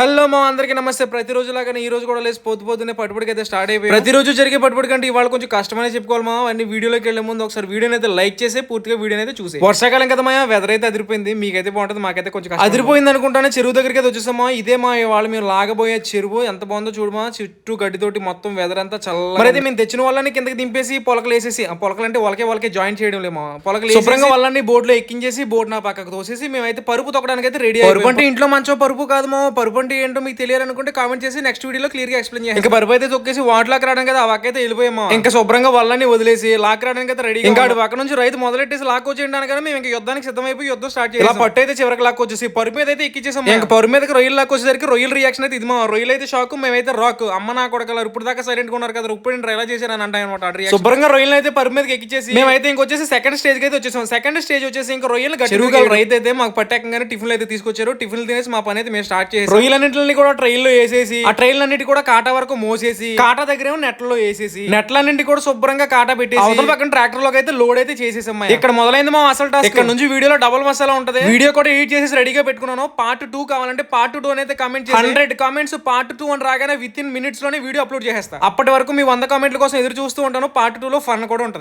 Hello మా అందరికీ నమస్తే. ప్రతిరోజు లాగానే ఈ రోజు కూడా లేసి పొద్దు పొద్దునే పట్టుబడికి అయితే స్టార్ట్ అయిపోయి. ప్రతిరోజు జరిగే పట్టుబడి కంటే ఇవాళ కొంచెం కష్టమనే చెప్పుకోవాలి మా అన్ని వీడియోలోకి వెళ్ళే ముందు ఒకసారి వీడియోని అయితే లైక్ చేసి పూర్తిగా వీడియోని అయితే చూసి వర్షాకాలం కదా మా వెదర్ అయితే అదిరిపోయింది. మీకైతే బాగుంటుంది మాకైతే కొంచెం. అదిరిపోయింది అనుకుంటానే చెరువు దగ్గరికి అయితే వచ్చేసామా ఇదే మా వాళ్ళు మేము లాగబోయే చెరువు. ఎంత బాగుందో చూడమా చుట్టూ గడ్డితోటి మొత్తం వెదర్ అంతా చల్ల మరి అయితే మేము తెచ్చిన వాళ్ళని కిందకి దింపేసి పొలకలు వేసేసి ఆ పొలకలు అంటే వాళ్ళకే వాళ్ళకే జాయిన్ చేయడం లేమా పొలకలు శుభ్రంగా వాళ్ళని బోట్లో ఎక్కించేసి బోట్ నా పక్కకు తోసేసి మేమైతే పరుపు తొక్కడానికి అయితే రెడీ పరుపు అంటే ఇంట్లో మంచో పరుపు కాదు మా పరుపు అంటే ఏంటో మీకు తెలియాలనుకుంటే కామెంట్ చేసి నెక్స్ట్ వీడియోలో క్లియర్గా ఎక్స్ప్లెయిన్ చేయాలి ఇంకా పరుపు అయితే తొక్కేసి వాటిలోకి రావడానికి అయితే ఆ వాక్ అయితే వెళ్ళిపోయామా? ఇంకా శుభ్రంగా వాళ్ళని వదిలేసి లాక్ రావడానికి అయితే రెడీ ఇంకా పక్క నుంచి రైతు మొదలెట్టేసి లాక్ వచ్చేయండి అనగానే మేము ఇంకా యుద్ధానికి సిద్ధమైపోయి యుద్ధం స్టార్ట్ చేసి ఇలా పట్టు అయితే చివరికి లాక్ వచ్చేసి పరుపు మీద అయితే ఎక్కించేసాం ఇంకా పరుపు మీదకి రొయ్యలు లాక్ వచ్చేసరికి రొయ్యల రియాక్షన్ అయితే ఇది మా రొయ్యలు అయితే షాక్ మేమైతే రాక్ అమ్మ నా కొడకలారు ఇప్పుడు దాకా సైలెంట్గా ఉన్నారు కదా ఇప్పుడు నేను ఎలా చేశాను అని అంటాయి అనమాట శుభ్రంగా రొయ్యలు అయితే పరుపు మీదకి ఎక్కించేసి మేమైతే ఇంకొచ్చేసి సెకండ్ స్టేజ్కి అయితే వచ్చేసాం. సెకండ్ స్టేజ్ వచ్చేసి ఇంకా రొయ్యలు గల రైతు అయితే మాకు పట్టాకంగానే టిఫిన్లు అయితే తీసుకొచ్చారు. టిఫిన్లు తినేసి మా పని అయితే మేము స్టార్ట్ చేసి రొయ్యలన్నింటిని కూడా ట్రైన్లో వేసేసి ఆ ట్రైన్ అన్నిటి కూడా కాటా వరకు మోసేసి కాటా దగ్గర నెట్లలో వేసేసి నెట్లన్నింటి కూడా శుభ్రంగా కాటా పెట్టేసి అవతల పక్కన ట్రాక్టర్లోకి అయితే లోడ్ అయితే చేసేసాం ఇక్కడ మొదలైంది మా అసలు టాస్క్. ఇక్కడ నుంచి వీడియోలో డబుల్ మసాలా ఉంటది. వీడియో కూడా ఎడిట్ చేసి రెడీగా పెట్టుకున్నాను. పార్ట్ టూ కావాలంటే పార్ట్ టూ అనేది comment hundred comments part two అని రాగానే విత్ ఇన్ మినిట్స్లోనే వీడియో అప్లోడ్ చేసేస్తా. అప్పటి వరకు మీ వంద కామెంట్ల కోసం ఎదురు చూస్తూ ఉంటాను. పార్ట్ టూ లో ఫన్ కూడా ఉంటది.